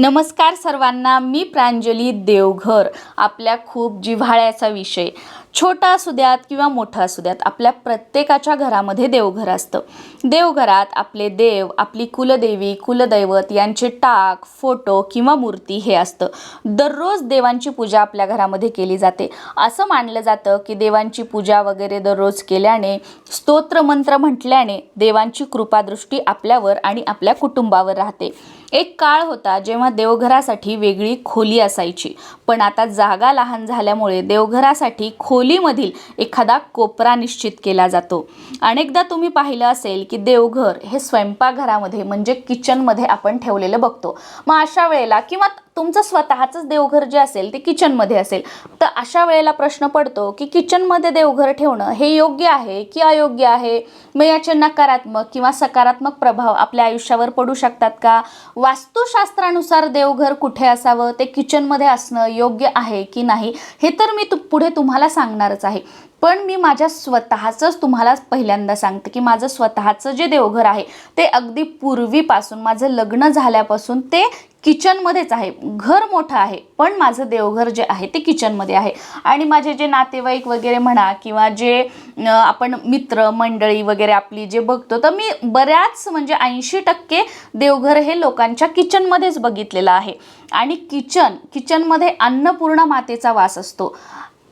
नमस्कार सर्वांना मी प्रांजली देवघर आपल्या खूप जिव्हाळ्याचा विषय. छोटा असू द्यात किंवा मोठा असू द्यात आपल्या प्रत्येकाच्या घरामध्ये देवघर असतं. देवघरात आपले देव आपली कुलदेवी कुलदैवत यांचे टाक फोटो किंवा मूर्ती हे असतं. दररोज देवांची पूजा आपल्या घरामध्ये केली जाते. असं मानलं जातं की देवांची पूजा वगैरे दररोज केल्याने स्तोत्रमंत्र म्हटल्याने देवांची कृपादृष्टी आपल्यावर आणि आपल्या कुटुंबावर राहते. एक काळ होता जेव्हा देवघरासाठी वेगळी खोली असायची. पण आता जागा लहान झाल्यामुळे देवघरासाठी खोलीमधील एखादा कोपरा निश्चित केला जातो. अनेकदा तुम्ही पाहिलं असेल की देवघर हे स्वयंपाकघरामध्ये म्हणजे किचनमध्ये आपण ठेवलेलं बघतो. मग अशा वेळेला किंवा तुमचं स्वतःचंच देवघर जे असेल ते किचनमध्ये असेल. तर अशा वेळेला प्रश्न पडतो की किचनमध्ये देवघर ठेवणं हे योग्य आहे की अयोग्य आहे? मग याचे नकारात्मक किंवा सकारात्मक प्रभाव आपल्या आयुष्यावर पडू शकतात का? वास्तुशास्त्रानुसार देवघर कुठे असावं? ते किचनमध्ये असणं योग्य आहे की नाही? हे तर मी तु पुढे तुम्हाला सांगणारच आहे. पण मी माझ्या स्वतःचंच तुम्हाला पहिल्यांदा सांगते की माझं स्वतःचं जे देवघर आहे ते अगदी पूर्वीपासून माझं लग्न झाल्यापासून ते किचनमध्येच आहे. घर मोठं आहे पण माझं देवघर जे आहे ते किचनमध्ये आहे. आणि माझे जे नातेवाईक वगैरे म्हणा किंवा जे आपण मित्र मंडळी वगैरे आपली जे बघतो तर मी बऱ्याच म्हणजे ऐंशी टक्के देवघर हे लोकांच्या किचनमध्येच बघितलेलं आहे. आणि किचन किचनमध्ये अन्नपूर्णा मातेचा वास असतो.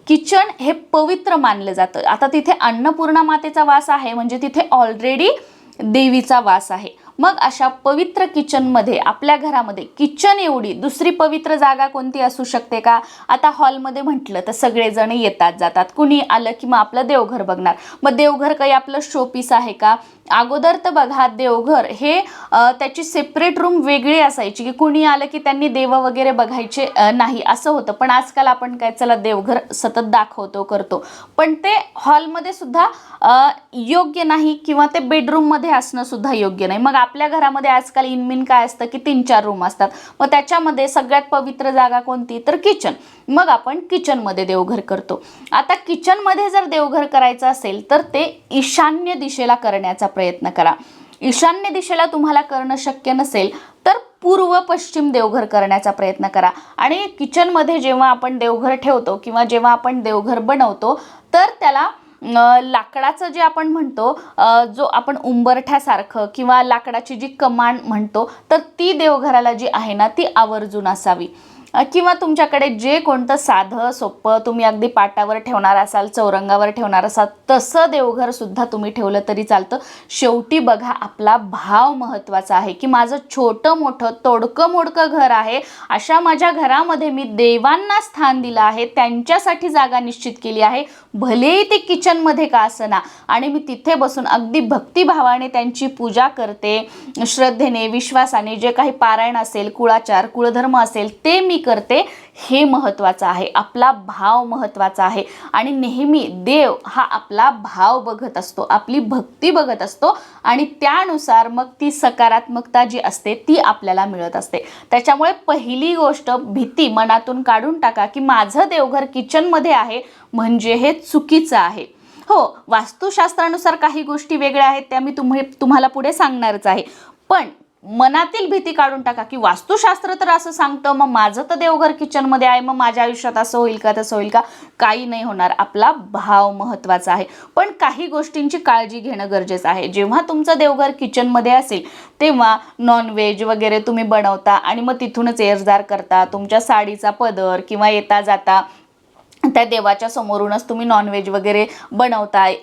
किचन हे पवित्र मानलं जातं. आता तिथे अन्नपूर्णा मातेचा वास आहे म्हणजे तिथे ऑलरेडी देवीचा वास आहे. मग अशा पवित्र किचनमध्ये आपल्या घरामध्ये किचन एवढी दुसरी पवित्र जागा कोणती असू शकते का? आता हॉलमध्ये म्हटलं तर सगळेजण येतात जातात. कुणी आलं की मग आपलं देवघर बघणार. मग देवघर काही आपलं शोपीस आहे का? अगोदर तर बघा देवघर हे त्याची सेपरेट रूम वेगळी असायची की कुणी आलं की त्यांनी देव वगैरे बघायचे नाही असं होतं. पण आजकाल आपण काय चला देवघर सतत दाखवतो करतो. पण ते हॉलमध्ये सुद्धा योग्य नाही किंवा ते बेडरूममध्ये असणं सुद्धा योग्य नाही. मग आपल्या घरामध्ये आजकाल इनमिन काय असतं की तीन चार रूम असतात. मग त्याच्यामध्ये सगळ्यात पवित्र जागा कोणती? तर किचन मग आपण किचनमध्ये देवघर करतो. आता किचनमध्ये जर देवघर करायचं असेल तर ते ईशान्य दिशेला करण्याचा प्रयत्न करा. ईशान्य दिशेला तुम्हाला करणं शक्य नसेल तर पूर्व पश्चिम देवघर करण्याचा प्रयत्न करा. आणि किचनमध्ये जेव्हा आपण देवघर ठेवतो किंवा जेव्हा आपण देवघर बनवतो तर त्याला लाकडाचं जे आपण म्हणतो जो आपण उंबरठ्यासारखं किंवा लाकडाची जी कमान म्हणतो तर ती देवघराला जी आहे ना ती आवर्जून असावी. किंवा तुमच्याकडे जे कोणतं साधं सोपं तुम्ही अगदी पाटावर ठेवणार असाल चौरंगावर ठेवणार असाल तसं देवघर सुद्धा तुम्ही ठेवलं तरी चालतं. शेवटी बघा आपला भाव महत्त्वाचा आहे की माझं छोटं मोठं तोडकं मोडकं घर आहे. अशा माझ्या घरामध्ये मी देवांना स्थान दिलं आहे त्यांच्यासाठी जागा निश्चित केली आहे. भलेही ते किचनमध्ये का असना आणि मी तिथे बसून अगदी भक्तिभावाने त्यांची पूजा करते. श्रद्धेने विश्वासाने जे काही पारायण असेल कुळाचार कुळधर्म असेल ते मी करते हे महत्त्वाचं आहे. आपला भाव महत्त्वाचा आहे. आणि नेहमी देव हा आपला भाव बघत असतो. आपली भक्ती बघत असतो. आणि त्यानुसार मग ती सकारात्मकता जी असते ती आपल्याला मिळत असते. त्याच्यामुळे पहिली गोष्ट भीती मनातून काढून टाका की माझं देवघर किचनमध्ये आहे म्हणजे हे चुकीचं आहे. हो वास्तुशास्त्रानुसार काही गोष्टी वेगळ्या आहेत त्या मी तुम्ही तुम्हाला पुढे सांगणारच आहे. पण मनातील भीती काढून टाका की वास्तुशास्त्र तर असं सांगतं मग माझं तर देवघर किचनमध्ये आहे मग माझ्या आयुष्यात असं होईल का तसं होईल का? काही नाही होणार. आपला भाव महत्त्वाचा आहे. पण काही गोष्टींची काळजी घेणं गरजेचं आहे. जेव्हा तुमचं देवघर किचनमध्ये असेल तेव्हा नॉनव्हेज वगैरे तुम्ही बनवता आणि मग तिथूनच एरजार करता. तुमच्या साडीचा पदर किंवा येता जाता त्या देवाच्या समोरूनच तुम्ही नॉनव्हेज वगैरे बनवताय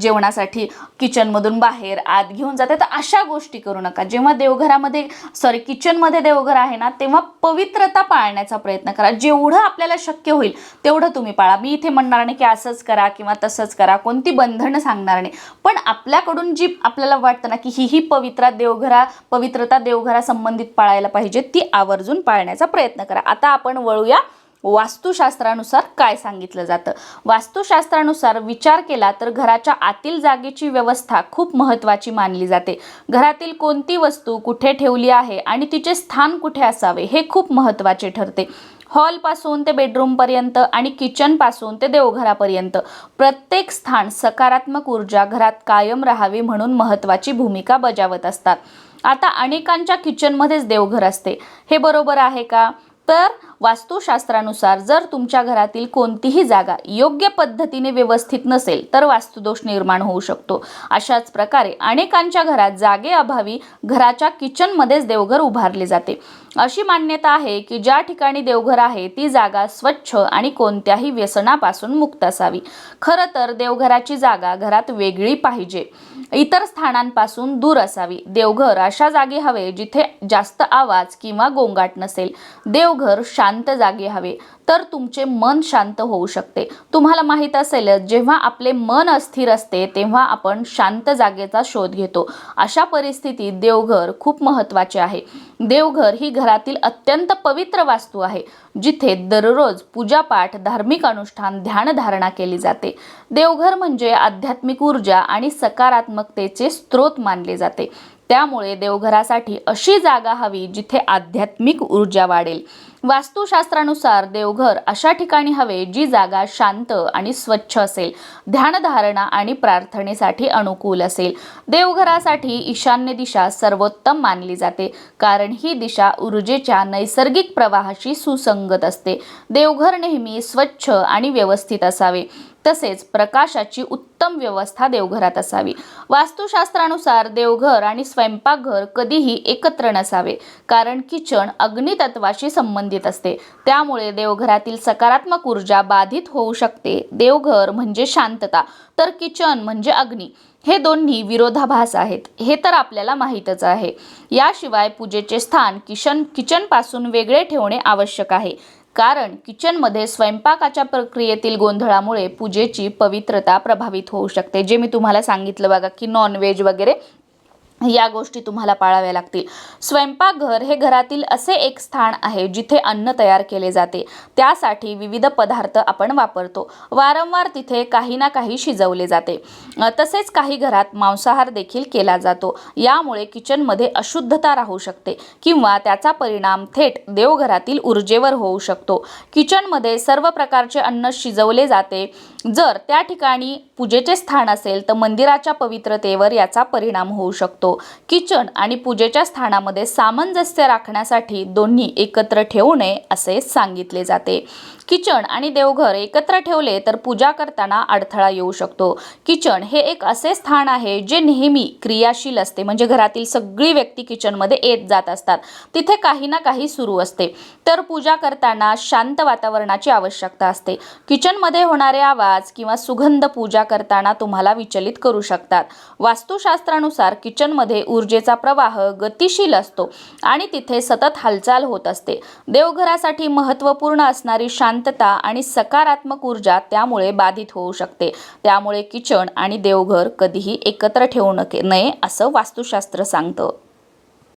जेवणासाठी किचनमधून बाहेर आत घेऊन जाते तर अशा गोष्टी करू नका. जेव्हा देवघरामध्ये सॉरी किचनमध्ये देवघर आहे ना तेव्हा पवित्रता पाळण्याचा प्रयत्न करा. जेवढं आपल्याला शक्य होईल तेवढं तुम्ही पाळा. मी इथे म्हणणार नाही की असंच करा किंवा तसंच करा. कोणती बंधनं सांगणार नाही. पण आपल्याकडून जी आपल्याला वाटतं ना की ही ही पवित्रा देवघरा पवित्रता देवघरा संबंधित पाळायला पाहिजे ती आवर्जून पाळण्याचा प्रयत्न करा. आता आपण वळूया वास्तुशास्त्रानुसार काय सांगितलं जातं? वास्तुशास्त्रानुसार विचार केला तर घराच्या आतील जागेची व्यवस्था खूप महत्त्वाची मानली जाते. घरातील कोणती वस्तू कुठे ठेवली आहे आणि तिचे स्थान कुठे असावे हे खूप महत्त्वाचे ठरते. हॉलपासून ते बेडरूमपर्यंत आणि किचनपासून ते देवघरापर्यंत प्रत्येक स्थान सकारात्मक ऊर्जा घरात कायम राहावी म्हणून महत्त्वाची भूमिका बजावत असतात. आता अनेकांच्या किचनमध्येच देवघर असते. हे बरोबर आहे का? तर वास्तुशास्त्रानुसार जर तुमच्या घरातील कोणतीही जागा योग्य पद्धतीने व्यवस्थित नसेल तर वास्तुदोष निर्माण होऊ शकतो. अशाच प्रकारे अनेकांच्या घरात जागेअभावी घराच्या किचनमध्येच देवघर उभारले जाते. अशी मान्यता आहे की ज्या ठिकाणी देवघर आहे ती जागा स्वच्छ आणि कोणत्याही व्यसनापासून मुक्त असावी. खरं तर देवघराची जागा घरात वेगळी पाहिजे. इतर स्थानांपासून दूर असावी. देवघर अशा जागी हवे जिथे जास्त आवाज किंवा गोंगाट नसेल. देवघर शांत जागी हवे. तर तुमचे मन शांत होऊ शकते. तुम्हाला माहीत असेलच जेव्हा आपले मन अस्थिर असते तेव्हा आपण शांत जागेचा शोध घेतो. अशा परिस्थितीत देवघर खूप महत्त्वाचे आहे. देवघर ही घरातील अत्यंत पवित्र वास्तू आहे जिथे दररोज पूजापाठ धार्मिक अनुष्ठान ध्यानधारणा केली जाते. देवघर म्हणजे आध्यात्मिक ऊर्जा आणि सकारात्मकतेचे स्रोत मानले जाते. त्यामुळे देवघरासाठी अशी जागा हवी जिथे आध्यात्मिक ऊर्जा वाढेल. वास्तुशास्त्रानुसार देवघर अशा ठिकाणी हवे जी जागा शांत आणि स्वच्छ असेल. ध्यानधारणा आणि प्रार्थनेसाठी अनुकूल असेल. देवघरासाठी ईशान्य दिशा सर्वोत्तम मानली जाते. कारण ही दिशा ऊर्जेच्या नैसर्गिक प्रवाहाशी सुसंगत असते. देवघर नेहमी स्वच्छ आणि व्यवस्थित असावे. तसेच प्रकाशाची उत्तम व्यवस्था देवघरात असावी. वास्तुशास्त्रानुसार देवघर आणि स्वयंपाकघर कधीही एकत्र नसावे कारण किचन अग्नितत्वाशी संबंधित असते. त्यामुळे देवघरातील सकारात्मक ऊर्जा बाधित होऊ शकते. देवघर म्हणजे शांतता तर किचन म्हणजे अग्नी. हे दोन्ही विरोधाभास आहेत. हे तर आपल्याला माहीतच आहे. याशिवाय पूजेचे स्थान किचन किचनपासून वेगळे ठेवणे आवश्यक आहे. कारण किचनमध्ये स्वयंपाकाच्या प्रक्रियेतील गोंधळामुळे पूजेची पवित्रता प्रभावित होऊ शकते. जे मी तुम्हाला सांगितलं बघा की नॉनव्हेज वगैरे या गोष्टी तुम्हाला पाळाव्या लागतील. स्वयंपाकघर हे घरातील असे एक स्थान आहे जिथे अन्न तयार केले जाते. त्यासाठी विविध पदार्थ आपण वापरतो. वारंवार तिथे काही ना काही शिजवले जाते. तसेच काही घरात मांसाहार देखील केला जातो. यामुळे किचनमध्ये अशुद्धता राहू शकते किंवा त्याचा परिणाम थेट देवघरातील ऊर्जेवर होऊ शकतो. किचनमध्ये सर्व प्रकारचे अन्न शिजवले जाते. जर त्या ठिकाणी पूजेचे स्थान असेल तर मंदिराच्या पवित्रतेवर याचा परिणाम होऊ शकतो. किचन आणि पूजेच्या स्थानामध्ये सामंजस्य राखण्यासाठी दोन्ही एकत्र ठेवू नये असे सांगितले जाते. किचन आणि देवघर एकत्र ठेवले तर पूजा करताना अडथळा येऊ शकतो. किचन हे एक असे स्थान आहे जे नेहमी क्रियाशील असते. म्हणजे घरातील सगळी व्यक्ती किचनमध्ये येत जात असतात. तिथे काही ना काही सुरू असते. तर पूजा करताना शांत वातावरणाची आवश्यकता असते. किचनमध्ये होणारे आवाज किंवा सुगंध पूजा करताना तुम्हाला विचलित करू शकतात. वास्तुशास्त्रानुसार किचन किचनमध्ये ऊर्जेचा प्रवाह गतिशील असतो आणि तिथे सतत हालचाल होत असते. देवघरासाठी महत्त्वपूर्ण असणारी शांतता आणि सकारात्मक ऊर्जा त्यामुळे बाधित होऊ शकते. त्यामुळे किचन आणि देवघर कधीही एकत्र ठेवू नके नये असं वास्तुशास्त्र सांगतं.